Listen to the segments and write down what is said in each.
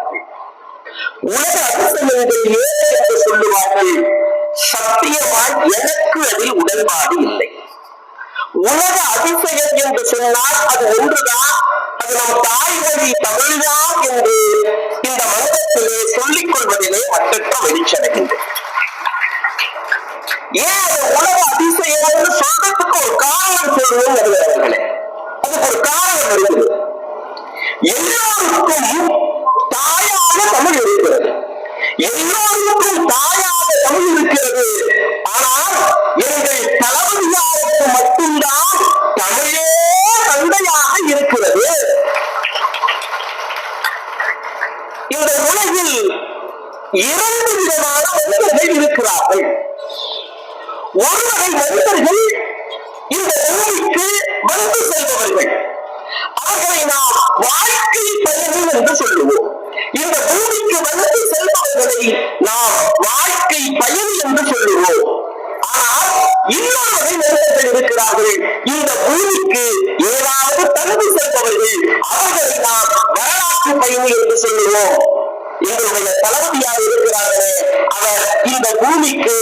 சொல்லுவார்கள் உலக அதிசயங்கள் ஏழு என்று சொல்லுவார்கள். சத்தியமாய் எனக்கு அதில் உடன்பாடு இல்லை. உலக அதிசயம் என்று சொன்னால் அது ஒன்றுதான் அது நம் தாய்மொழி தமிழ்தான் என்று இந்த மனிதத்திலே சொல்லிக் கொள்வதிலே மற்றற்ற வெளிச்சடைகின்றது ஏன் அது உலக அதிசயம்னு சொல்றதுக்கு ஒரு காரணம் சொல்லுவோம் நடுவர்களே அதுக்கு ஒரு காரணம் இருக்குது. எல்லோருக்கும் தாயான தமிழ் இருக்கிறது. எல்லோருக்கும் தாயாக தமிழ் இருக்கிறது. ஆனால் எங்கள் தளபதியாருக்கு மட்டும்தான் தமிழே தந்தையாக இருக்கிறது. இந்த உலகில் இரண்டு விதமான மனிதர்கள் இருக்கிறார்கள். ஒரு வகை மனிதர்கள் இந்த பூமிக்கு வந்து செல்பவர்கள். அவர்களை நாம் வாழ்க்கை பயணம் என்று சொல்லுவோம். இந்த பூமிக்கு வந்து செல்பவர்களை நாம் வாழ்க்கை பயணி என்று சொல்லுவோம். ஆனால் இன்னொரு வகை மனிதர்கள் இருக்கிறார்கள். இந்த பூமிக்கு ஏதாவது தந்து செல்பவர்கள் அவர்களை நாம் வரலாற்று பயணி என்று சொல்லுவோம். எங்களுடைய தளபதியாக இருக்கிறார்களே அவர் இந்த பூமிக்கு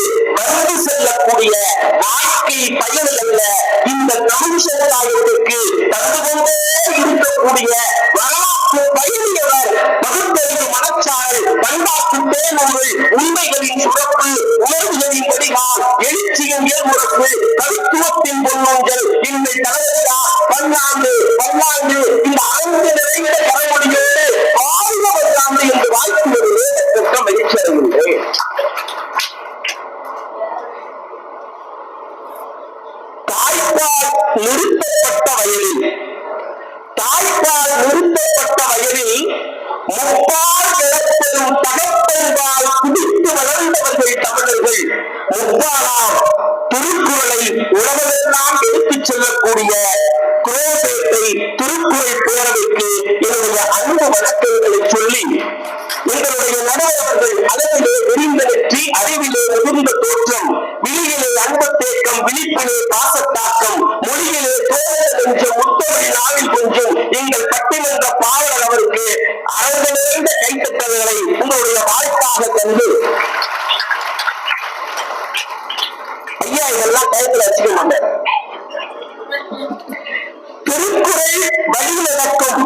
தாய்ப்பால் நிறுத்தப்பட்ட வயலில் முப்பால் கிடப்பெறும் தகப்பென்பால் குடித்து வளர்ந்தவர்கள் தமிழர்கள் முப்பாலாம் திருக்குறளை உலகமெல்லாம் எடுத்துச் செல்லக்கூடிய குரோபேட்டை திருக்குறள் பேரவைக்கு என்னுடைய அன்பு வணக்கங்களை சொல்லி எங்களுடைய நடுவர்கள் அளவிலே விரிந்த வெற்றி அறிவிலே மிகுந்த தோற்றம் விழியிலே அன்பு தேக்கம் விழிப்பிலே பாசத்தாக்கம் மொழியிலே தோழர் கொஞ்சம் முத்தமிழ் நாவில் கொஞ்சம் நீங்கள் பட்டிமன்ற பாவலர் அவருக்கு அரங்கு நிறைந்த கைத்தட்டல்களை உங்களுடைய வாய்ப்பாக தந்து. ஐயா இதெல்லாம் கயத்துல வச்சுக்க மாட்டேன் திருக்குறள் வழிநடக்கும்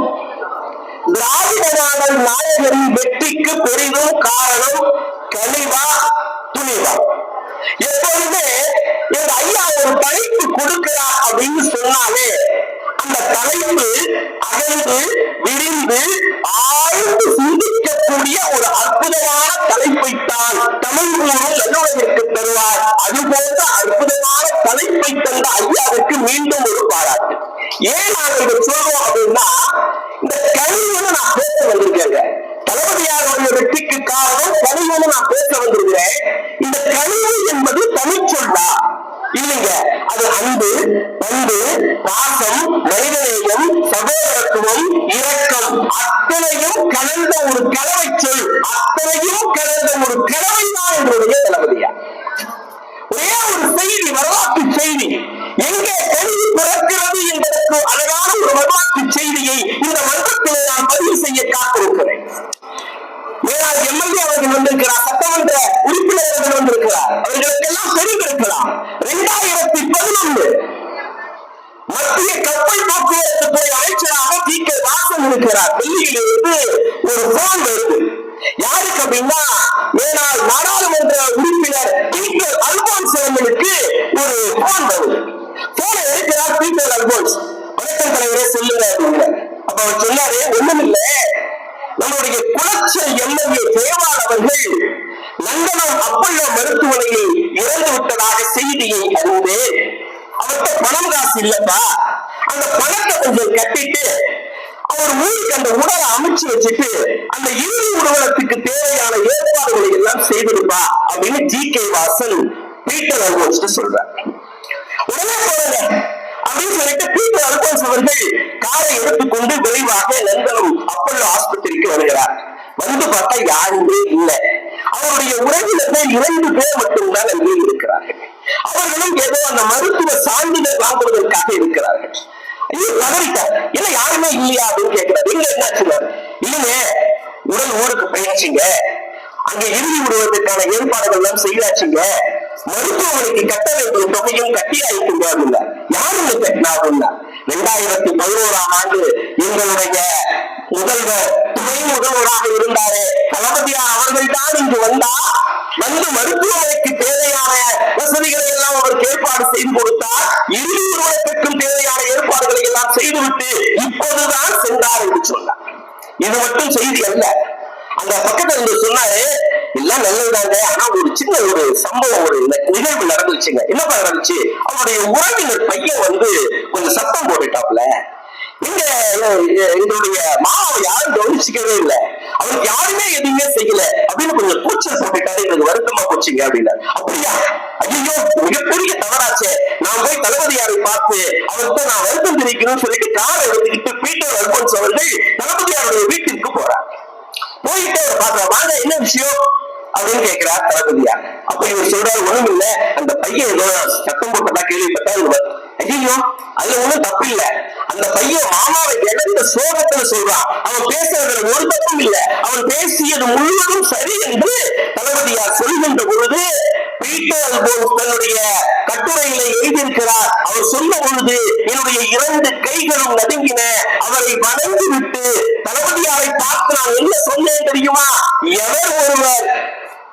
திராவிட நாயகரின் வெற்றிக்கு பெரிதும் காரணம் கனிவா துணிவா. எப்பொழுதுமே எங்க ஐயா ஒரு படைப்பு கொடுக்கிறார் அப்படின்னு சொன்னாலே உடைந்து அகழ்ந்து விரிந்து ஆழ்ந்து சிந்திக்கக்கூடிய ஒரு அற்புதமான தலைப்பைத்தான் தமிழ் கூறும் நல்லுறவிற்கு தருவார். அதுபோன்ற அற்புதமான தலைப்பை தந்த ஐயாவுக்கு மீண்டும் ஒரு பாராட்டு. ஏன் நான் இதை சொல்றோம் அப்படின்னா இந்த கல்வியோட நான் பேச வந்திருக்கேங்க. தளபதியாருடைய வெற்றிக்கு காரணம் கல்வியோட நான் பேச வந்திருக்கிறேன். கலந்த ஒரு கலவை சொல். அத்தனையும் கலந்த ஒரு கலவை தான் என்னுடைய தளபதியா. ஒரே ஒரு செய்தி வரலாற்று செய்தி. எங்கே கல்வி பிறக்கிறது என்பதற்கு அழகான ஒரு வரலாற்று செய்தியை இந்த மன்றத்திலே நான் பதிவு செய்ய காத்திருக்கிறேன். மேலாள் எம்எல்ஏ அவர்கள் வந்திருக்கிறார் சட்டமன்ற உறுப்பினர் அவர்கள் வந்திருக்கிறார். அவர்களுக்கெல்லாம் தெரிந்திருக்கலாம். இரண்டாயிரத்தி பதினொன்று கே வாசன் இருக்கிறார். டெல்லியிலிருந்து ஒரு போன் வருது. யாருக்கு அப்படின்னா ஏனால் நாடாளுமன்ற உறுப்பினர் பீட்டர் அல்போன்ஸ் அவர்களுக்கு ஒரு போன் வருது. போனை எடுக்கிறார் பீட்டர் அல்போன்ஸ். வணக்கம் தலைவரே சொல்லுங்க அப்படிங்க அப்ப அவர் சொன்னாரு ஒண்ணும் இல்ல நம்முடைய குளச்சல் எம்எல்ஏ தேவால் அவர்கள் நந்தனம் அப்பல்லோ மருத்துவமனையில் இறந்து விட்டதாக செய்தியை அறிந்து அவர்கிட்ட பணம் காசு இல்லப்பா. அந்த பணத்தை கொஞ்சம் கட்டிட்டு அவர் ஊருக்கு அந்த உடலை அமைச்சு வச்சுட்டு அந்த இறுதி உடலத்துக்கு தேவையான ஏற்பாடுகளை எல்லாம் செய்திருப்பா அப்படின்னு ஜி கே வாசன் பீட்டர் அல்போன்ஸ் சொல்றார். உடனே போறாங்க. அப்படின்னு சொல்லிட்டு பீட்டர் அல்போன்ஸ் அவர்கள் காரை எடுத்துக்கொண்டு விரைவாக லண்டனம் அப்பல்லோ ஆஸ்பத்திரிக்கு வருகிறார். வந்து பார்த்தா யாருமே இல்லை. அவருடைய உறவினர்கள் இரண்டு பேர் மட்டும்தான் அங்கே இருக்கிறார்கள். அவர்களும் ஏதோ அந்த மருத்துவ சான்றிதழ் வாங்குவதற்காக இருக்கிறார்கள். ஐயோ இல்ல யாருமே இல்லையா அப்படின்னு கேட்கிறாரு. எங்க என்னாச்சு இல்லைங்க உடல் ஊருக்கு பயணிச்சீங்க அங்க இறுதி விடுவதற்கான ஏற்பாடுகள் எல்லாம் செய்யாச்சுங்க மருத்துவமனைக்கு கட்ட வேண்டிய தொகையும் கட்டி ஆயிட்டுங்க அப்படின்னா யாருங்க கட்டினா அப்படின்னா ரெண்டாயிரத்தி பதினோராம் ஆண்டு எங்களுடைய முதல்வர் துணை முதல்வராக இருந்தாரு. தளபதியார் அவர்கள் தான் இங்கு வந்தா வந்து மருத்துவமனைக்கு தேவையான வசதிகளை எல்லாம் அவருக்கு ஏற்பாடு செய்து கொடுத்தார். இறுதி உருவத்திற்கும் தேவையான ஏற்பாடுகளை எல்லாம் செய்துவிட்டு இப்போதுதான் சென்றார் என்று சொன்னார். இது மட்டும் செய்தி அல்ல. அந்த பக்கத்துல இருந்து சொன்னாரு எல்லாம் நல்லதுதாங்க. ஆனா ஒரு சின்ன ஒரு சம்பவம் ஒரு நிகழ்வு நடந்துச்சுங்க. என்னப்பா நடந்துச்சு? அவருடைய உறவினர் பையன் வந்து கொஞ்சம் சத்தம் போட்டுட்டாப்ல. எங்களுடைய மாவை யாரும் கவனிச்சுக்கவே இல்லை. அவருக்கு யாருமே எதுவுமே செய்யல. அப்படின்னு கொஞ்சம் கூச்சல் போட்டுட்டாரு எனக்கு வருத்தமா போச்சுங்க அப்படின்னா அப்படியா? ஐயோ மிகப்பெரிய தவறாச்சே. நான் போய் தளபதியாரை பார்த்து அவர்கிட்ட நான் வருத்தம் தெரிவிக்கணும்னு சொல்லிட்டு காரை எடுத்துக்கிட்டு பீட்டர் அல்போன்ஸ் அவர்கள் தளபதியாருடைய வீட்டிற்கு போறார். போயிட்டு அவர் பாக்குற வாங்க என்ன விஷயம்? அப்படின்னு கேட்கிறார் தளபதியா அப்ப இவர் சொல்றாரு ஒண்ணும் இல்ல அந்த பையன் ஏதோ சத்தம் போட்டதா கேள்விப்பட்டா ஐயோ அதுல ஒண்ணும் தப்பு இல்ல அந்த பையன் மாமாவை இழந்த சோகத்துல சொல்றான். அவன் பேசுறதுல ஒரு தப்பும் இல்ல. அவன் பேசியது முழுவதும் சரி என்று தளபதியார் சொல்கின்ற பொழுது பீட்டர் அல்போன்ஸ் தன்னுடைய கட்டுரைகளை எழுதியிருக்கிறார். அவர் சொல்ல பொழுது என்னுடைய இரண்டு கைகளும் நடுங்கின அவரை வணங்கி விட்டு தளபதியாரை பார்த்து நான் என்ன சொன்னேன் தெரியுமா? எவர் ஒருவர்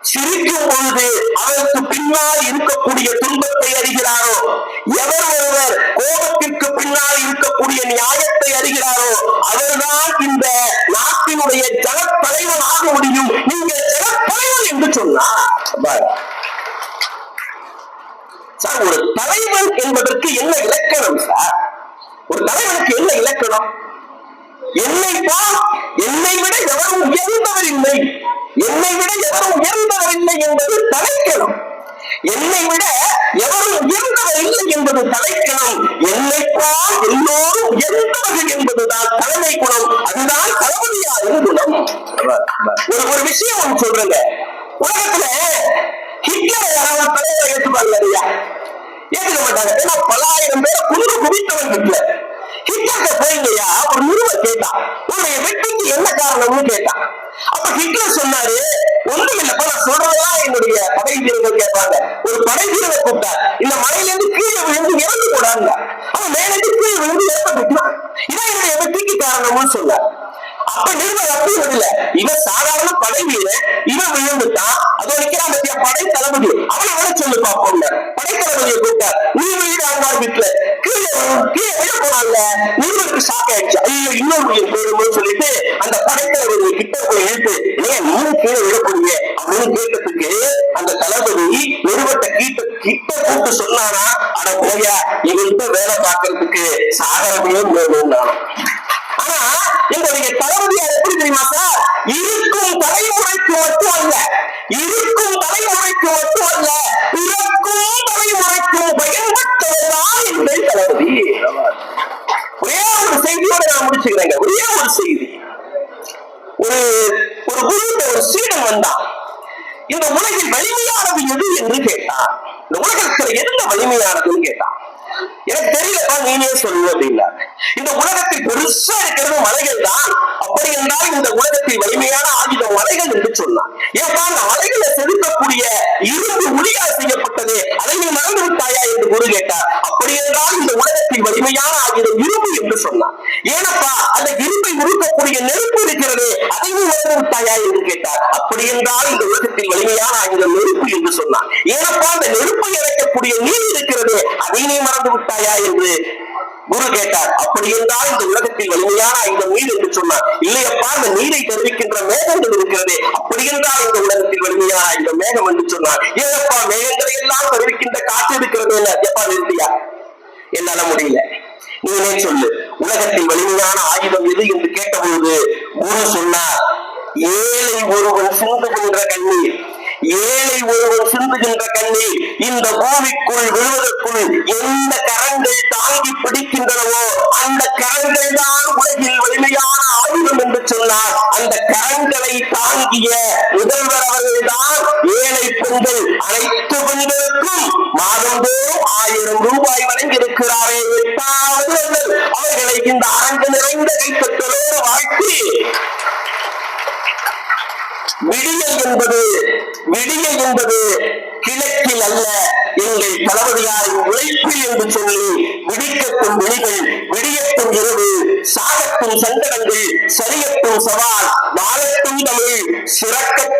சிரிக்கும் பொழுது அவருக்கு பின்னால் இருக்கக்கூடிய துன்பத்தை அறிகிறாரோ? எவர் ஒருவர் கோபத்திற்கு பின்னால் இருக்கக்கூடிய நியாயத்தை அறிகிறாரோ? அவர்தான் இந்த நாட்டினுடைய ஜனத்தலைவன் ஆக முடியும். நீங்கள் ஜனத்தலைவன் என்று சொன்னார். ஒரு தலைவன் என்பதற்கு என்ன இலக்கணம் சார் ஒரு தலைவனுக்கு என்ன இலக்கணம்? என்னை போல் என்னை விட எவரும் உயர்ந்தவர் இல்லை என்னை விட எவரும் உயர்ந்தவர் இல்லை என்பது தலைக்கணம். என்னை விட எவரும் உயர்ந்தவர் இல்லை என்பது தலைக்கணம். என்னை போல் எல்லோரும் உயர்ந்தவர்கள் என்பதுதான் தலைமை குணம். அதுதான் தளபதியாரின் குணம் ஒரு ஒரு விஷயம் ஒன்று சொல்றேங்க. உலகத்துல ஹிட்லர் யாராவது தலைவரை ஏற்றுப்பாங்க இல்லையா மாட்டாங்க. ஏன்னா பல ஆயிரம் பேரை குதிரை குவித்தவன் ஹிட்லர். ஹிட்லர்கிட்ட போய்ங்கய்யா ஒரு நிறுவ கேட்டான். உன்னுடைய வெற்றிக்கு என்ன காரணம்னு கேட்டான். அப்ப ஹிட்லர் சொன்னாரு ஒண்ணும் இல்லப்பா நான் சொல்றதா என்னுடைய படை வீரர்கள் கேட்பாங்க. ஒரு படை வீரரை கூப்பிட்டா இந்த மலையில இருந்து கீழே விழுந்து இறந்து போடாங்க அவன் மேலிருந்து கீழே விழுந்து இறந்துட்டான் இதான் என்னுடைய வெற்றிக்கு காரணம்னு சொல்ல அப்ப நிருபர் அப்படி விடல இவன் சாதாரண படை வீரன் இவன் விழுந்துட்டான். அதோட படைத்தளபதி அவனை விட சொல்லு பார்ப்போம் படைத்தளபதியை கூப்பிட்டார் நீ வீடு அங்கார் வீட்டுல. கீழே கீழே விழ போனாங்க. நீங்களுக்கு ஷாக் ஆயிடுச்சு. ஐயோ இன்னொரு உயிர் சொல்லிட்டு அந்த படைத்தளபதியை கிட்ட போய் இழுத்து ஏன் நீங்க கீழே விழக்கூடிய அப்படின்னு கேட்டதுக்கு அந்த தளபதி ஒருவட்ட கிட்ட கிட்ட கூப்பிட்டு சொன்னானா அட போயா இவன்கிட்ட வேலை பார்க்கறதுக்கு சாகரமே வேணும் ஆனா எங்களுடைய தளபதி எப்படி தெரியுமா சார்? இருக்கும் தலைமுறைக்கு மட்டும் இருக்கும் தலைமுறைக்கு மட்டும் பிறக்கும் தலைமுறைக்கும் பயன்பட்டவர்தான் எங்கள் தளபதி. ஒரே ஒரு செய்தியோட நான் முடிச்சுக்கிறேங்க. ஒரே ஒரு செய்தி. ஒரு ஒரு குருவிட்ட ஒரு சீடன் வந்தான். இந்த உலகில் வலிமையானது எது என்று கேட்டான். இந்த உலகத்துல எதுல வலிமையானதுன்னு கேட்டான். எனக்கு தெரியலப்பா நீனே சொல்லு அப்படின்னாங்க இந்த உலகத்தில் பெருசா இருக்கிறது மலைகள் தான். அப்படி என்றால் இந்த உலகத்தில் வலிமையான ஆயுதம் மலைகள் என்று சொன்னான் ஏப்பா அந்த மலைகளை செதுக்கக்கூடிய இரும்பு உளியால் செய்யப்பட்டது. அதை நீ மறந்து விட்டாயா என்று குரு கேட்டார். அப்படி என்றால் இந்த உலக வலிமையான ஆயுதம் இரும்பு என்று சொன்னான் ஏனப்பா அந்த இரும்பை உருக்கக்கூடிய நெருப்பு இருக்கிறது அதையும் நீ மறந்து என்று கேட்டார். அப்படி என்றால் இந்த உலகத்தில் வலிமையான ஆயுதம் நெருப்பு என்று சொன்னான் ஏனப்பா அந்த நெருப்பை இறைக்கக்கூடிய நீர் இருக்கிறது அதை நீ மறந்து விட்டாயா என்று குரு கேட்டார். அப்படி என்றால் இந்த உலகத்தில் வலிமையான இந்த நீர் என்று சொன்னார். இல்லையப்பா அந்த நீரை தெரிவிக்கின்ற மேகங்கள் இருக்கிறது அப்படி என்றால் இந்த உலகத்தில் வலிமையான இந்த மேகம் என்று சொன்னார். ஏதப்பா மேகங்களை எல்லாம் தெரிவிக்கின்ற காற்று இருக்கிறது என்ன? எப்பா நிறுத்தியா? என்னால முடியல. நீனே சொல்லு. உலகத்தில் வலிமையான ஆயுதம் எது என்று கேட்டபோது குரு சொன்னார் ஏழை ஒருவன் சிந்துகின்ற கண்ணீர் ஏழை ஒருவன் சிந்துகின்ற கண்ணில் இந்த பூமிக்குள் விழுவதற்குள் எந்த கரங்கள் தாங்கி பிடிக்கின்றனவோ அந்த கரங்கள் தான் உலகில் வலிமையான ஆயுதம் என்று சொன்னார். அந்த கரங்களை தாங்கிய முதல்வர் அவர்கள்தான் ஏழை பெண்கள் அனைத்து பெண்களுக்கும் மாதந்தோறும் ஆயிரம் ரூபாய் வழங்கியிருக்கிறாரே எட்டாவது அவர்களை இந்த அரங்கு நிறைந்த கைப்பற்றலோடு வாழ்த்தி. விடியல் என்பது விடியல் என்பது கிழக்கில் அல்ல எங்கள் தளபதியாரின் உழைப்பில் என்று சொல்லி விடிக்கட்டும் விழிகள் விடியட்டும் இரவு சாகட்டும் சங்கடங்கள் சரியட்டும் சவால் வாழட்டும் தமிழ் சிறக்கட்டும்